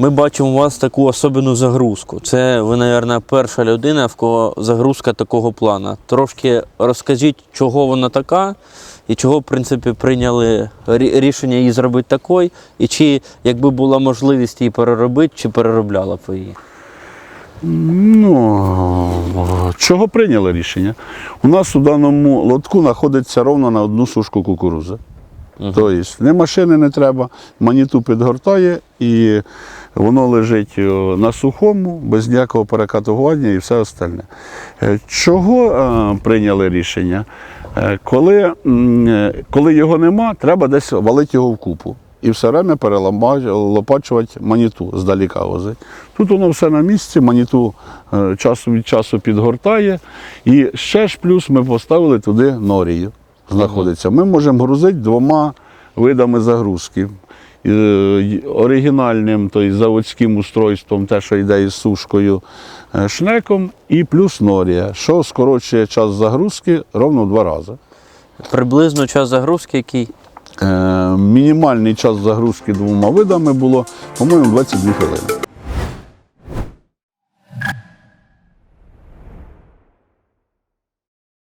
Ми бачимо у вас таку особливу загрузку. Це ви, мабуть, перша людина, в кого загрузка такого плану. Трошки розкажіть, чого вона така, і чого, в принципі, прийняли рішення її зробити такою, і чи якби була можливість її переробити, чи переробляла б ви її? Ну, чого прийняли рішення? У нас у даному лотку знаходиться ровно на одну сушку кукурузи. Тобто не машини не треба, маніту підгортає і воно лежить на сухому, без ніякого перекатування і все остальне. Е, Чого е, прийняли рішення? Е, Коли, е, коли його нема, треба десь валити його в купу. І все время перелопачувати маніту здаліка возить. Тут воно все на місці, маніту е, часу від часу підгортає. І ще ж плюс ми поставили туди норію знаходиться. Ми можемо грузити двома видами загрузки. Е, Оригінальним, тобто заводським устройством, те, що йде із сушкою, е, шнеком, і плюс норія, що скорочує час загрузки ровно в два рази. Приблизно час загрузки, який Е, Мінімальний час загрузки двома видами було, по-моєму, 22 хвилини.